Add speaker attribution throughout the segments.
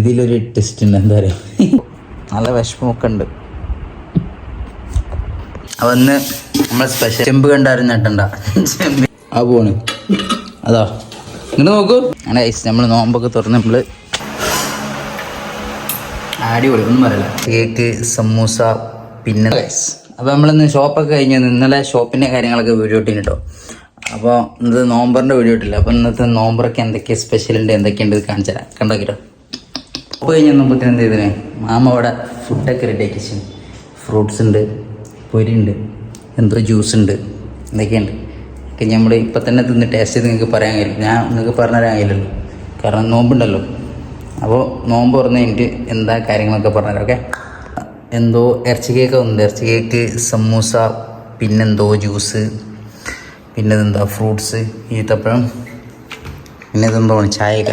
Speaker 1: ഇതിലൊരു ടെസ്റ്റ് ഉണ്ട് എന്താ പറയുക നല്ല വിഷമമൊക്കെ ഉണ്ട് അവന്ന് നമ്മളെ സ്പെഷ്യൽ ചെമ്പ് കണ്ടായിരുന്നു കേട്ടണ്ട ചെമ്പ്. ആ പോണ്. അതാ. ഇങ്ങോട്ട് നോക്കൂ. അങ്ങനെ ഐസ് നമ്മൾ നോമ്പൊക്കെ തുറന്ന് നമ്മൾ അടിപൊളി ഒന്നും പറയല കേക്ക് സമൂസ പിന്നെ അപ്പോൾ നമ്മളിന്ന് ഷോപ്പൊക്കെ കഴിഞ്ഞ് ഇന്നലെ ഷോപ്പിന്റെ കാര്യങ്ങളൊക്കെ വീഡിയോ ഇട്ടിന് കേട്ടോ അപ്പോൾ ഇന്നത്തെ നോമ്പറിന്റെ വീഡിയോ ഇട്ടില്ല. അപ്പോൾ ഇന്നത്തെ നോമ്പറൊക്കെ എന്തൊക്കെ സ്പെഷ്യൽ ഉണ്ട് എന്തൊക്കെയുണ്ട് കാണിച്ചു തരാം. കണ്ടോക്കിട്ടോ. അപ്പോൾ കഴിഞ്ഞ് നോമ്പത്തിന് എന്ത് ചെയ്തിന് മാമ അവിടെ ഫുഡൊക്കെ റെഡി ആക്കി ഫ്രൂട്ട്സ് ഉണ്ട് പൊരി ഉണ്ട് എന്തോ ജ്യൂസ് ഉണ്ട് എന്തൊക്കെയുണ്ട്. ഒക്കെ നമ്മൾ ഇപ്പം തന്നെ തിന്ന് ടേസ്റ്റ് ചെയ്ത് നിങ്ങൾക്ക് പറയാൻ കഴിയില്ല. ഞാൻ നിങ്ങൾക്ക് പറഞ്ഞു തരാൻ കഴിയില്ലല്ലോ. കാരണം നോമ്പുണ്ടല്ലോ. അപ്പോൾ നോമ്പ് തുറന്ന് കഴിഞ്ഞിട്ട് എന്താ കാര്യങ്ങളൊക്കെ പറഞ്ഞുതരാം ഓക്കെ എന്തോ ഇറച്ചി കേക്ക് ഉണ്ട് ഇറച്ചി കേക്ക് സമൂസ പിന്നെന്തോ ജ്യൂസ് പിന്നെ ഇതെന്താ ഫ്രൂട്ട്സ് ഈത്തപ്പഴം പിന്നെ ഇതെന്തോ ചായക്ക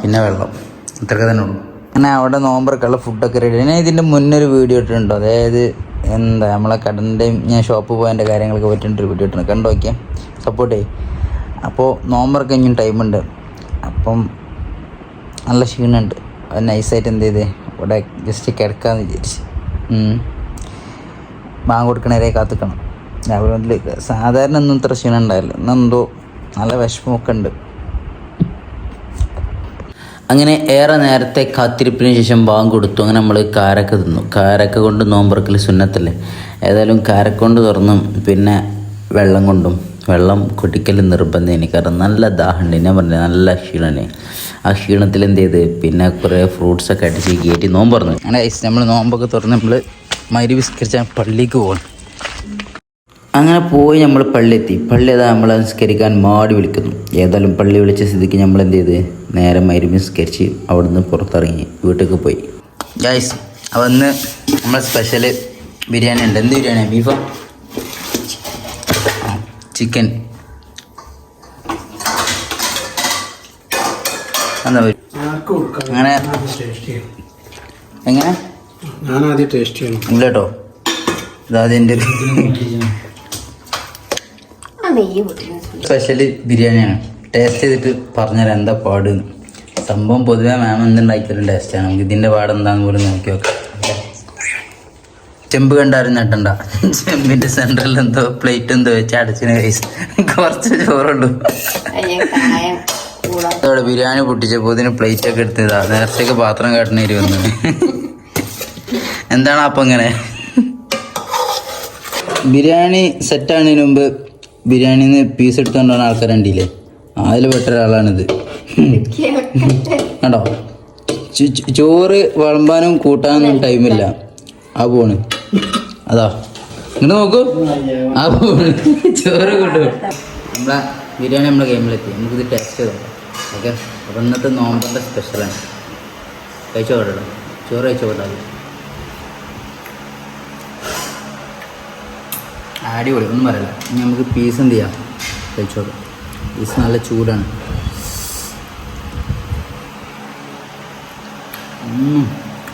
Speaker 1: പിന്നെ വെള്ളം. ഇത്രയൊക്കെ തന്നെ ഉള്ളൂ. അങ്ങനെ അവിടെ നോമ്പറക്കുള്ള ഫുഡൊക്കെ റെഡി ഞാൻ ഇതിന്റെ മുന്നൊരു വീഡിയോ ഇട്ടിട്ടുണ്ടോ. അതായത് എന്താ നമ്മളെ കടന്റെയും ഞാൻ ഷോപ്പ് പോയതിന്റെ കാര്യങ്ങളൊക്കെ പറ്റിയിട്ടൊരു വീഡിയോ ഇട്ടുണ്ട് കണ്ടു നോക്കിയാൽ സപ്പോർട്ട് ചെയ്യും. അപ്പോൾ നോമ്പറൊക്കെ ഇനിയും ടൈമുണ്ട് അപ്പം നല്ല ക്ഷീണമുണ്ട് അത് നൈസായിട്ട് എന്ത് ചെയ്തേ? ഇവിടെ ജസ്റ്റ് കിടക്കാമെന്ന് വിചാരിച്ച്. ബാങ്ക് കൊടുക്കണവരെ കാത്തുക്കണം. രാവിലെ സാധാരണ ഒന്നും ഇത്ര ക്ഷീണം ഉണ്ടായില്ല ഇന്നെന്തോ നല്ല വിഷമമൊക്കെ ഉണ്ട്. അങ്ങനെ ഏറെ നേരത്തെ കാത്തിരിപ്പിന് ശേഷം ബാങ്ക് കൊടുത്തു. അങ്ങനെ നമ്മൾ കാരക്ക തിന്നു. കാരക്ക കൊണ്ട് നോമ്പറക്കൽ സുന്നത്തല്ലേ? ഏതായാലും കാരക്ക കൊണ്ട് തുറന്നും. പിന്നെ വെള്ളം കൊണ്ടും വെള്ളം കുടിക്കൽ നിർബന്ധമാണ് കാരണം നല്ല ദാഹമുണ്ട് ഞാൻ പറഞ്ഞത് നല്ല ക്ഷീണനെ ആ ക്ഷീണത്തിൽ എന്ത് ചെയ്ത്? പിന്നെ കുറേ ഫ്രൂട്ട്സൊക്കെ അടിച്ച് കയറ്റി നോമ്പ് തുറന്നു. അങ്ങനെ നമ്മൾ നോമ്പൊക്കെ തുറന്ന് നമ്മൾ മരി വിസ്കരിച്ച പള്ളിക്ക് പോകണം അങ്ങനെ പോയി നമ്മൾ പള്ളി എത്തി പള്ളി അതാ നമ്മൾ സംസ്കരിക്കാൻ മാടി വിളിക്കുന്നു. ഏതായാലും പള്ളി വിളിച്ച സ്ഥിതിക്ക് നമ്മൾ എന്ത് ചെയ്ത്? നേരെ മരുന്ന് സംസ്കരിച്ച് അവിടുന്ന് പുറത്തിറങ്ങി. വീട്ടിലേക്ക് പോയി. ഗൈസ് അപ്പോൾ ഇന്ന് നമ്മൾ സ്പെഷ്യൽ ബിരിയാണി ഉണ്ട്. എന്ത് ബിരിയാണിയാണ് ബീഫ് ചിക്കൻ. അങ്ങനെ എങ്ങനെ?
Speaker 2: ഞാൻ ആദ്യം ടേസ്റ്റ് ചെയ്യണം.
Speaker 1: ഇല്ല കേട്ടോ ഇതാദ്യം സ്പെഷ്യൽ ബിരിയാണിയാണ്. ടേസ്റ്റ് ചെയ്തിട്ട് പറഞ്ഞുതരാം എന്താ പാട്. സംഭവം പൊതുവെ മാം എന്തുണ്ടാക്കിയാലും ടേസ്റ്റാണ് നമുക്ക് ഇതിന്റെ പാട് എന്താന്ന് പോലും നോക്കി നോക്കാം. ചെമ്പ് കണ്ടാരും നട്ടണ്ട ചെമ്പിന്റെ സെന്ററിൽ എന്തോ പ്ലേറ്റ് എന്തോ വെച്ച് അടച്ചിന് കൈസ് കുറച്ച് ചോറുള്ളൂ. അവിടെ ബിരിയാണി പൊട്ടിച്ചപ്പോൾ ഇതിന് പ്ലേറ്റ് ഒക്കെ എടുത്തതാ. നേരത്തേക്ക് പാത്രം കാട്ടണ വന്നു. എന്താണ് അപ്പം ഇങ്ങനെ? ബിരിയാണി സെറ്റാണതിന് മുമ്പ് ബിരിയാണിന്ന് പീസ് എടുത്തുകൊണ്ടാണ് ആൾക്കാർ കണ്ടില്ലേ അതിൽ പെട്ട ഒരാളാണിത്. കണ്ടോ? ചോറ് വിളമ്പാനും കൂട്ടാനൊന്നും ടൈമില്ല ആ പോണ്. അതാ. ഇങ്ങോട്ട് നോക്കൂ. ആ പോണ്. ചോറ് കൂട്ടും. നമ്മളെ ബിരിയാണി നമ്മളെ ഗെയിമിലെത്തി നമുക്കിത് ടേസ്റ്റ് ചെയ്തോ ഓക്കെ? അപ്പം ഇന്നത്തെ നോമ്പറിന്റെ സ്പെഷ്യലാണ് കഴിച്ചോട്ടോ ചോറ് കഴിച്ചോ അടിപൊളി ഒന്നും പറയല്ല ഇനി നമുക്ക് പീസ് എന്ത് ചെയ്യാം? കഴിച്ചോളൂ പീസ് നല്ല ചൂടാണ്. ഉം.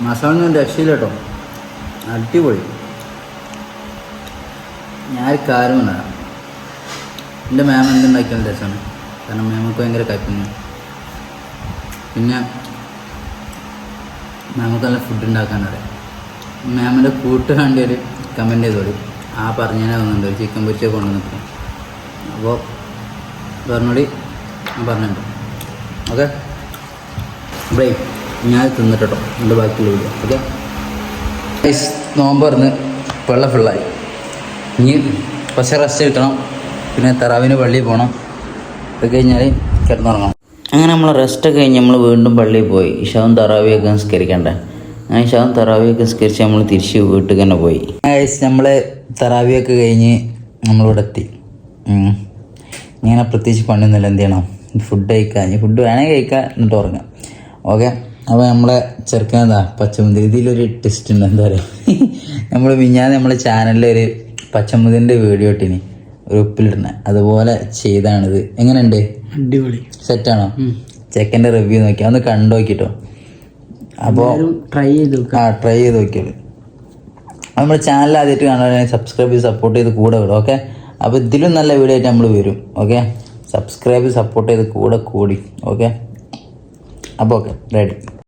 Speaker 1: മസാല ഒന്നും രക്ഷയില്ല കേട്ടോ. അടിപൊളി. ഞാൻ കാര്യം ഉണ്ടാകാം എന്റെ മാം എന്തുണ്ടാക്കിയാലും രസമാണ്. കാരണം മാമക്ക് ഭയങ്കര കയ്പുന്നു പിന്നെ മാമക്ക് നല്ല ഫുഡ് ഉണ്ടാക്കാൻ അറിയാം മാമിന്റെ കൂട്ട് കണ്ടി ഒരു കമന്റ് ചെയ്തോളി. ആ പറഞ്ഞാൽ വന്നിട്ടുണ്ട് ഒരു ചിക്കൻ പൊരിച്ച കൊണ്ടുവന്നിട്ട് അപ്പോൾ പറഞ്ഞോടി ഞാൻ പറഞ്ഞിട്ടുണ്ട്. ഓക്കെ ബ്രേ ഞാൻ തിന്നിട്ടോ എന്റെ ബാക്കിയുള്ള വീഡിയോ ഓക്കെ നോമ്പ് പറഞ്ഞ് വെള്ളം ഫുള്ളായി ഇനി കുറച്ച് റെസ്റ്റ് കിട്ടണം. പിന്നെ തറാവിന് പള്ളിയിൽ പോകണം അത് കഴിഞ്ഞാൽ കിടന്നുറങ്ങണം. അങ്ങനെ നമ്മൾ റെസ്റ്റ് കഴിഞ്ഞ് നമ്മൾ വീണ്ടും പള്ളിയിൽ പോയി. ഇഷാവും തറാവിയൊക്കെ നിസ്കരിക്കണ്ടേ? അങ്ങനെ ഇഷാവും തറാവിയൊക്കെ നിസ്കരിച്ച് നമ്മൾ തിരിച്ച് വീട്ടിൽ തന്നെ പോയി നമ്മൾ തറാവിയൊക്കെ കഴിഞ്ഞ് നമ്മളിവിടെ എത്തി. ഇങ്ങനെ പ്രത്യേകിച്ച് പണിയൊന്നുമില്ല. എന്ത് ചെയ്യണം? ഫുഡ് കഴിക്കാം. ഇനി ഫുഡ് വേണമെങ്കിൽ കഴിക്കാം എന്നിട്ട് ഉറങ്ങാം. ഓക്കെ അപ്പോൾ നമ്മളെ ചെറുക്കനെന്താ പച്ചമുന്തിരി ഇതിലൊരു ടെസ്റ്റ് ഉണ്ട്. എന്താ പറയുക നമ്മൾ മിഞ്ഞാന്ന് നമ്മളെ ചാനലിൽ ഒരു പച്ചമുതിരിന്റെ വീഡിയോ ഇട്ടിനി. ഒരു ഉപ്പിലിടുന്ന. അതുപോലെ ചെയ്താണിത്. എങ്ങനെയുണ്ട്?
Speaker 2: അടിപൊളി.
Speaker 1: സെറ്റാണോ ചെക്കന്റെ റിവ്യൂ നോക്കി. ഒന്ന് കണ്ടു നോക്കിട്ടോ. അപ്പോൾ
Speaker 2: ട്രൈ ചെയ്ത്
Speaker 1: ആ ട്രൈ ചെയ്ത് നോക്കിയോളൂ നമ്മുടെ ചാനൽ ആദ്യമായിട്ട് കാണാൻ സബ്സ്ക്രൈബ് ചെയ്ത് സപ്പോർട്ട് ചെയ്ത് കൂടെ വിടും ഓക്കെ അപ്പോൾ ഇതിലും നല്ല വീഡിയോ ആയിട്ട് നമ്മൾ വരും ഓക്കെ സബ്സ്ക്രൈബ് സപ്പോർട്ട് ചെയ്ത് കൂടെ കൂടി ഓക്കെ അപ്പോൾ ഓക്കെ റെഡി